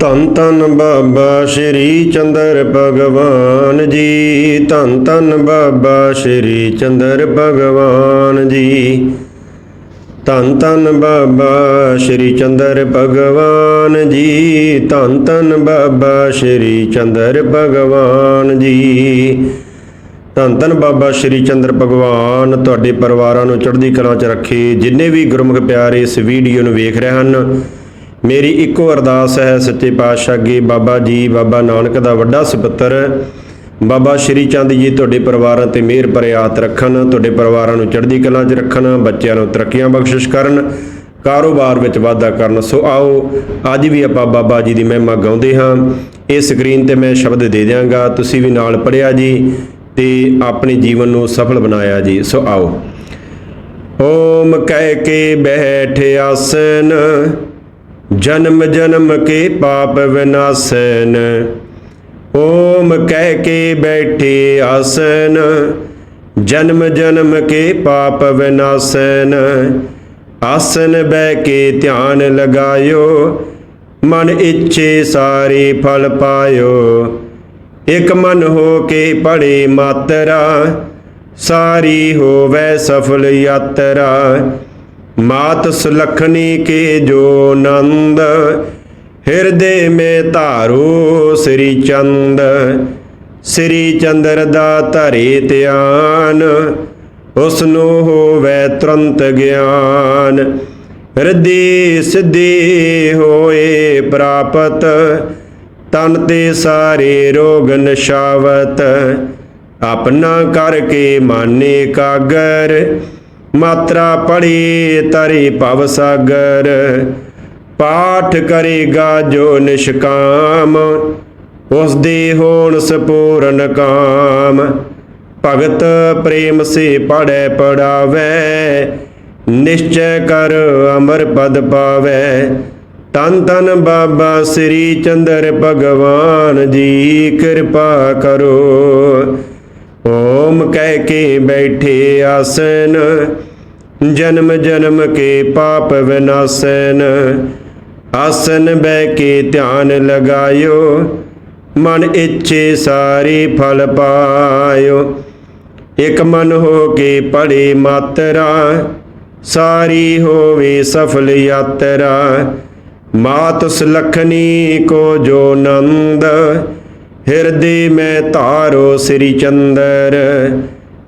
ਧੰਨ ਧੰਨ ਬਾਬਾ ਸ਼੍ਰੀ ਚੰਦਰ ਭਗਵਾਨ ਜੀ। ਧੰਨ ਧੰਨ ਬਾਬਾ ਸ਼੍ਰੀ ਚੰਦਰ ਭਗਵਾਨ ਜੀ। ਧੰਨ ਧੰਨ ਬਾਬਾ ਸ਼੍ਰੀ ਚੰਦਰ ਭਗਵਾਨ ਜੀ। ਧੰਨ ਧੰਨ ਬਾਬਾ ਸ਼੍ਰੀ ਚੰਦਰ ਭਗਵਾਨ ਜੀ। ਧੰਨ ਧੰਨ ਬਾਬਾ ਸ਼੍ਰੀ ਚੰਦਰ ਭਗਵਾਨ, ਤੁਹਾਡੇ ਪਰਿਵਾਰਾਂ ਨੂੰ ਚੜ੍ਹਦੀ ਕਲਾ 'ਚ ਰੱਖੇ। ਜਿੰਨੇ ਵੀ ਗੁਰਮੁਖ ਪਿਆਰੇ ਇਸ ਵੀਡੀਓ ਨੂੰ ਵੇਖ ਰਹੇ ਹਨ ਮੇਰੀ ਇੱਕੋ ਅਰਦਾਸ ਹੈ, ਸੱਚੇ ਪਾਤਸ਼ਾਹ ਅੱਗੇ ਬਾਬਾ ਜੀ, ਬਾਬਾ ਨਾਨਕ ਦਾ ਵੱਡਾ ਸੁਪੁੱਤਰ। ਬਾਬਾ ਸ਼੍ਰੀ ਚੰਦ ਜੀ ਤੁਹਾਡੇ ਪਰਿਵਾਰਾਂ ਤੇ ਮਿਹਰ ਭਰੇ ਰੱਖਣ, ਤੁਹਾਡੇ ਪਰਿਵਾਰਾਂ ਨੂੰ ਚੜ੍ਹਦੀ ਕਲਾ 'ਚ ਰੱਖਣ, ਬੱਚਿਆਂ ਨੂੰ ਤਰੱਕੀਆਂ ਬਖਸ਼ਿਸ਼ ਕਰਨ, ਕਾਰੋਬਾਰ ਵਿੱਚ ਵਾਧਾ ਕਰਨ। ਸੋ ਆਓ, ਅੱਜ ਵੀ ਆਪਾਂ ਬਾਬਾ ਜੀ ਦੀ ਮਹਿਮਾ ਗਾਉਂਦੇ ਹਾਂ। ਇਹ ਸਕਰੀਨ ਤੇ ਮੈਂ ਸ਼ਬਦ ਦੇ ਦਿਆਂਗਾ। ਤੁਸੀਂ ਵੀ ਨਾਲ ਪੜਿਆ ਜੀ ਤੇ ਆਪਣੇ ਜੀਵਨ ਨੂੰ ਸਫਲ ਬਣਾਇਆ ਜੀ। ਸੋ ਆਓ। ਓਮ ਕਹਿ ਕੇ ਬੈਠ ਆਸਨ ਜਨਮ ਜਨਮ ਕੇ ਪਾਪ ਵਿਨਾਸਨ। ਓਮ ਕਹਿ ਕੇ ਬੈਠੇ ਆਸਨ। ਜਨਮ ਜਨਮ ਕੇ ਪਾਪ ਵਿਨਾਸਨ। ਆਸਨ ਬੈ ਕੇ ਧਿਆਨ ਲਗਾਇਓ। ਮਨ ਇੱਛੇ ਸਾਰੇ ਫਲ ਪਾਇਓ। ਇਕ ਮਨ ਹੋ ਕੇ ਪੜੇ ਮਾਤਰਾ। ਸਾਰੀ ਹੋਵੇ ਸਫਲ ਯਾਤਰਾ। ਮਾਤ ਸੁਲਖਣੀ ਕੇ ਜੋ ਨੰਦ, ਹਿਰਦੇ ਮੇ ਧਾਰੋ ਸ੍ਰੀ ਚੰਦ। ਸ੍ਰੀ ਚੰਦਰ ਦਾ ਧਰੇ ਧਿਆਨ ਉਸ ਨੂੰ ਹੋਵੇ ਤੁਰੰਤ ਗਿਆਨ। ਹਿਰਦੇ ਸਿੱਧੇ ਹੋਏ ਪ੍ਰਾਪਤ, ਤਨ ਤੇ ਸਾਰੇ ਰੋਗ ਨਸ਼ਾਵਤ। ਆਪਣਾ ਕਰਕੇ ਮਾਨੇ ਕਾਗਰ ਮਾਤਰਾ ਪੜੀ ਤਰੀ ਭਵ ਸਾਗਰ। ਪਾਠ ਕਰੇਗਾ ਜੋ ਨਿਸ਼ਕਾਮ। ਉਸ ਦੇ ਹੋਣ ਸਪੂਰਨ ਕਾਮ। ਭਗਤ ਪ੍ਰੇਮ ਸੇ ਪੜੈ ਪੜਾਵੇ ਨਿਸ਼ਚੈ ਕਰ ਅਮਰ ਪਦ ਪਾਵੇ। ਤਨ ਤਨ ਬਾਬਾ ਸ੍ਰੀ ਚੰਦਰ ਭਗਵਾਨ ਜੀ ਕਿਰਪਾ ਕਰੋ। ਓਮ ਕਹਿ ਕੇ ਬੈਠੇ ਆਸਨ। ਜਨਮ ਜਨਮ ਕੇ ਪਾਪ ਵਿਨਾਸਨ। ਆਸਨ ਬਹਿ ਕੇ ਧਿਆਨ ਲਗਾਇਓ। ਮਨ ਇੱਛੇ ਸਾਰੇ ਫਲ ਪਾਇਓ। ਇਕ ਮਨ ਹੋ ਕੇ ਪੜੇ ਮਾਤਰਾ, ਸਾਰੀ ਹੋਵੇ ਸਫਲ ਯਾਤਰਾ। ਮਾਤ ਸੁਲਖਣੀ ਕੋ ਜੋ ਨੰਦ, ਹਿਰਦੇ ਮੈਂ ਧਾਰੋ ਸ੍ਰੀ ਚੰਦਰ।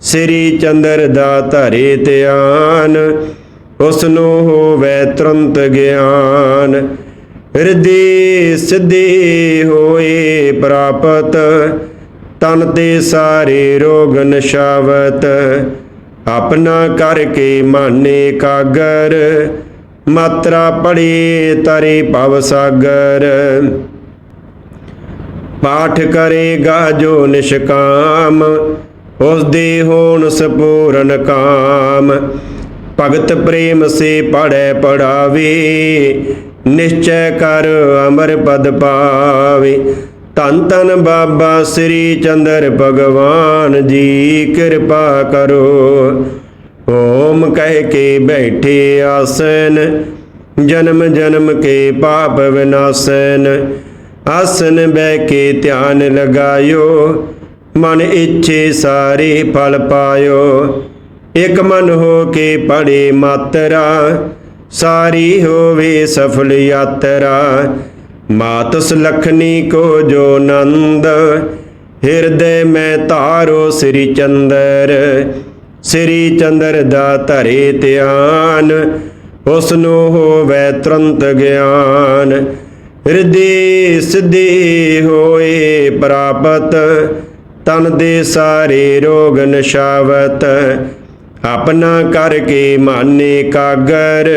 ਸ੍ਰੀ ਚੰਦਰ ਦਾ ਧਰੇ ਧਿਆਨ ਉਸ ਨੂੰ ਹੋਵੇ ਤੁਰੰਤ ਗਿਆਨ। ਹਿਰਦੇ ਸਿੱਧੇ ਹੋਏ ਪ੍ਰਾਪਤ, ਤਨ ਤੇ ਸਾਰੇ ਰੋਗ ਨਸ਼ਾਵਤ। ਆਪਣਾ ਕਰਕੇ ਮਾਨੇ ਕਾਗਰ, ਮਾਤਰਾ ਪੜੀ ਤਰੇ ਭਵ ਸਾਗਰ। ਪਾਠ ਕਰੇਗਾ ਜੋ ਨਿਸ਼ਕਾਮ ਉਸ ਦੇ ਹੋਣ ਸਪੂਰਨ ਕਾਮ। ਭਗਤ ਪ੍ਰੇਮ ਸੇ ਪੜੈ ਪੜਾਵੇ ਨਿਸ਼ਚੈ ਕਰ ਅਮਰ ਪਦ ਪਾਵੇ। ਧੰਨ ਧੰਨ ਬਾਬਾ ਸ੍ਰੀ ਚੰਦਰ ਭਗਵਾਨ ਜੀ, ਕਿਰਪਾ ਕਰੋ। ਓਮ ਕਹਿ ਕੇ ਬੈਠੇ ਆਸਨ, ਜਨਮ ਜਨਮ ਕੇ ਪਾਪ ਵਿਨਾਸਨ। ਆਸਨ ਬਹਿ ਕੇ ਧਿਆਨ ਲਗਾਇਓ। ਮਨ ਇੱਛੇ ਸਾਰੇ ਫਲ ਪਾਇਓ। ਇਕ ਮਨ ਹੋ ਕੇ ਪੜੇ ਮਾਤਰਾ, ਸਾਰੀ ਹੋਵੇ ਸਫਲ ਯਾਤਰਾ। ਮਾਤ ਸੁਲਖਣੀ ਕੋ ਜੋ ਨੰਦ, ਹਿਰਦੇ ਮੈਂ ਧਾਰੋ ਸ੍ਰੀ ਚੰਦਰ। ਸ੍ਰੀ ਚੰਦਰ ਦਾ ਧਰੇ ਧਿਆਨ ਉਸ ਨੂੰ ਹੋਵੇ ਤੁਰੰਤ ਗਿਆਨ। ਹਿਰਦੇ ਸਿੱਧੇ ਹੋਏ ਪ੍ਰਾਪਤ ਤਨ ਦੇ ਸਾਰੇ ਰੋਗ ਨਸ਼ਾਵਤ, ਆਪਣਾ ਕਰਕੇ ਮਾਨੇ ਕਾਗਰ,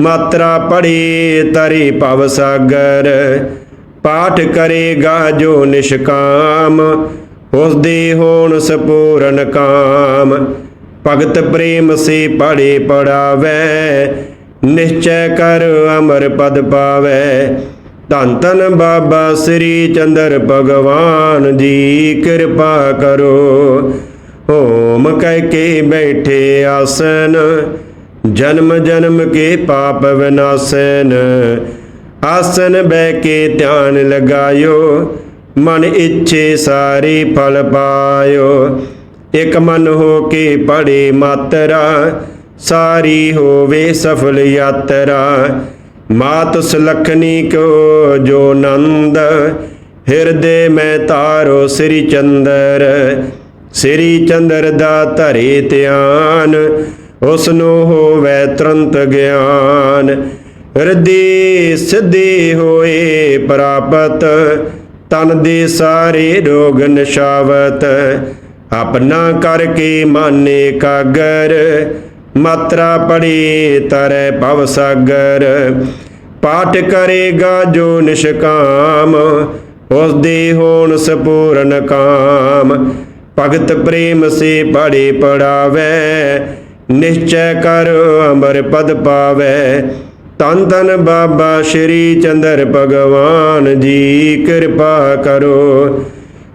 ਮਾਤਰਾ ਪੜੀ ਤਰੀ ਭਵ ਸਾਗਰ। ਪਾਠ ਕਰੇਗਾ ਜੋ ਨਿਸ਼ਕਾਮ ਉਸ ਦੇ ਹੋਣ ਸਪੂਰਨ ਕਾਮ। ਭਗਤ ਪ੍ਰੇਮ ਸੇ ਪੜੇ ਪੜਾਵੇ ਨਿਸ਼ਚੈ ਕਰ ਅਮਰ ਪਦ ਪਾਵੇ। ਧੰਨ ਧੰਨ ਬਾਬਾ ਸ੍ਰੀ ਚੰਦਰ ਭਗਵਾਨ ਜੀ, ਕਿਰਪਾ ਕਰੋ। ਹੋਮ ਕਹਿ ਕੇ ਬੈਠੇ ਆਸਨ, ਜਨਮ ਜਨਮ ਕੇ ਪਾਪ ਵਿਨਾਸਨ। ਆਸਨ ਬਹਿ ਕੇ ਧਿਆਨ ਲਗਾਇਓ, ਮਨ ਇੱਛੇ ਸਾਰੇ ਫਲ ਪਾਇਓ। ਇਕ ਮਨ ਹੋ ਕੇ ਪੜੇ ਮਾਤਰਾ, ਸਾਰੀ ਹੋਵੇ ਸਫਲ ਯਾਤਰਾ। ਮਾਤ ਸੁਲਖਣੀ ਕੋ ਜੋ ਨੰਦ, ਹਿਰਦੇ ਮੈਂ ਤਾਰੋ ਸ੍ਰੀ ਚੰਦਰ। ਸ੍ਰੀ ਚੰਦਰ ਦਾ ਧਰੇ ਧਿਆਨ ਉਸ ਨੂੰ ਹੋਵੇ ਤੁਰੰਤ ਗਿਆਨ। ਹਿਰਦੇ ਸਿੱਧੇ ਹੋਏ ਪ੍ਰਾਪਤ, ਤਨ ਦੇ ਸਾਰੇ ਰੋਗ ਨਸ਼ਾਵਤ। ਆਪਣਾ ਕਰਕੇ ਮਾਨੇ ਕਾਗਰ ਮਾਤਰਾ ਪੜੀ ਤਰੈ ਭਵ ਸਾਗਰ। ਪਾਠ ਕਰੇਗਾ ਜੋ ਨਿਸ਼ਕਾਮ ਉਸ ਦੇ ਹੋਣ ਸਪੂਰਨ ਕਾਮ। ਭਗਤ ਪ੍ਰੇਮ ਸੇ ਪੜੇ ਪੜਾਵੇ, ਨਿਸ਼ਚੈ ਕਰ ਅਮਰ ਪਦ ਪਾਵੇ। ਤਨ ਤਨ ਬਾਬਾ ਸ਼੍ਰੀ ਚੰਦਰ ਭਗਵਾਨ ਜੀ, ਕਿਰਪਾ ਕਰੋ।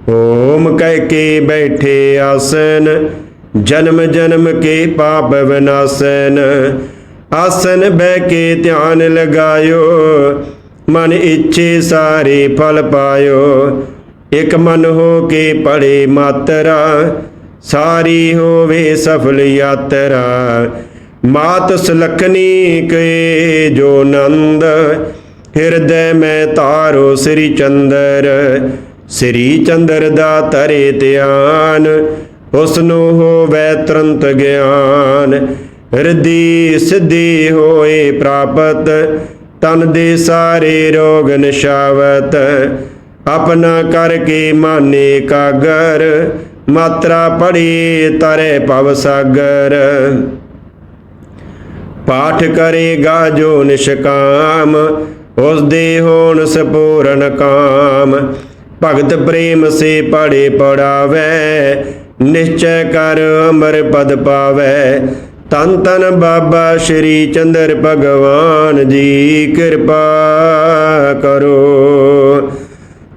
ਓਮ ਕਹਿ ਕੇ ਬੈਠੇ ਆਸਨ ਜਨਮ ਜਨਮ ਕੇ ਪਾਪ ਵਿਨਾਸਨ ਆਸਨ ਬਹਿ ਕੇ ਧਿਆਨ ਲਗਾਇਓ। ਮਨ ਇੱਛੇ ਸਾਰੇ ਫਲ ਪਾਇਓ। ਇਕ ਮਨ ਹੋ ਕੇ ਪੜੇ ਮਾਤਰਾ, ਸਾਰੀ ਹੋਵੇ ਸਫਲ ਯਾਤਰਾ। ਮਾਤ ਸੁਲਖਣੀ ਕੇ ਜੋ ਨੰਦ, ਹਿਰਦੈ ਮੈਂ ਤਾਰੋ ਸ੍ਰੀ ਚੰਦਰ। ਸ੍ਰੀ ਚੰਦਰ ਦਾ ਤਰੇ ਧਿਆਨ ਉਸ ਨੂੰ ਹੋਵੇ ਤੁਰੰਤ ਗਿਆਨ। ਹਿਰਦੀ ਸਿੱਧੀ ਹੋਏ ਪ੍ਰਾਪਤ, ਤਨ ਦੇ ਸਾਰੇ ਰੋਗ ਨਿਸ਼ਾਵਤ। ਆਪਣਾ ਕਰਕੇ ਮਾਨੇ ਕਾਗਰ, ਮਾਤਰਾ ਪੜੀ ਤਰੇ ਭਵ ਸਾਗਰ। ਪਾਠ ਕਰੇਗਾ ਜੋ ਨਿਸ਼ਕਾਮ ਉਸ ਦੇ ਹੋਣ ਸਪੂਰਨ ਕਾਮ। ਭਗਤ ਪ੍ਰੇਮ ਸੇ ਪੜੇ ਪੜਾਵੇ ਨਿਸ਼ਚੈ ਕਰ ਅਮਰ ਪਦ ਪਾਵੇ। ਤਨ ਤਨ ਬਾਬਾ ਸ਼੍ਰੀ ਚੰਦਰ ਭਗਵਾਨ ਜੀ ਕਿਰਪਾ ਕਰੋ।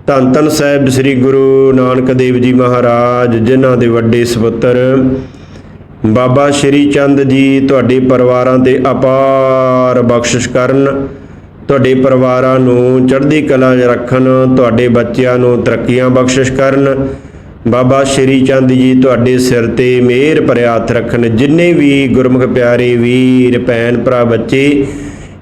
ਧੰਨ ਧੰਨ ਸਾਹਿਬ ਸ੍ਰੀ ਗੁਰੂ ਨਾਨਕ ਦੇਵ ਜੀ ਮਹਾਰਾਜ, ਜਿਨ੍ਹਾਂ ਦੇ ਵੱਡੇ ਸੁਪੁੱਤਰ ਬਾਬਾ ਸ਼੍ਰੀ ਚੰਦ ਜੀ ਤੁਹਾਡੇ ਪਰਿਵਾਰਾਂ ਤੇ ਅਪਾਰ ਬਖਸ਼ਿਸ਼ ਕਰਨ, ਤੁਹਾਡੇ ਪਰਿਵਾਰਾਂ ਨੂੰ ਚੜ੍ਹਦੀ ਕਲਾ ਰੱਖਣ, ਤੁਹਾਡੇ ਬੱਚਿਆਂ ਨੂੰ ਤਰੱਕੀਆਂ ਬਖਸ਼ਿਸ਼ ਕਰਨ ਬਾਬਾ ਸ਼੍ਰੀ ਚੰਦ ਜੀ ਤੁਹਾਡੇ ਸਿਰ ਤੇ ਮਿਹਰ ਭਰਿਆ ਹੱਥ ਰੱਖਣ। ਜਿੰਨੇ ਵੀ ਗੁਰਮੁਖ ਪਿਆਰੇ ਵੀਰ, ਭੈਣ, ਭਰਾ, ਬੱਚੇ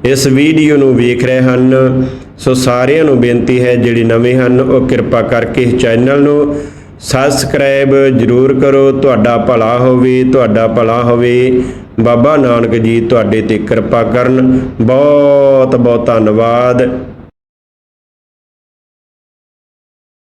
ਇਸ ਵੀਡੀਓ ਨੂੰ ਵੇਖ ਰਹੇ ਹਨ, ਸੋ ਸਾਰਿਆਂ ਨੂੰ ਬੇਨਤੀ ਹੈ ਜਿਹੜੇ ਨਵੇਂ ਹਨ, ਉਹ ਕਿਰਪਾ ਕਰਕੇ ਇਸ ਚੈਨਲ ਨੂੰ ਸਬਸਕ੍ਰਾਈਬ ਜਰੂਰ ਕਰੋ। ਤੁਹਾਡਾ ਭਲਾ ਹੋਵੇ, ਤੁਹਾਡਾ ਭਲਾ ਹੋਵੇ। ਬਾਬਾ ਨਾਨਕ ਜੀ ਤੁਹਾਡੇ ਤੇ ਕਿਰਪਾ ਕਰਨ। ਬਹੁਤ ਬਹੁਤ ਧੰਨਵਾਦ।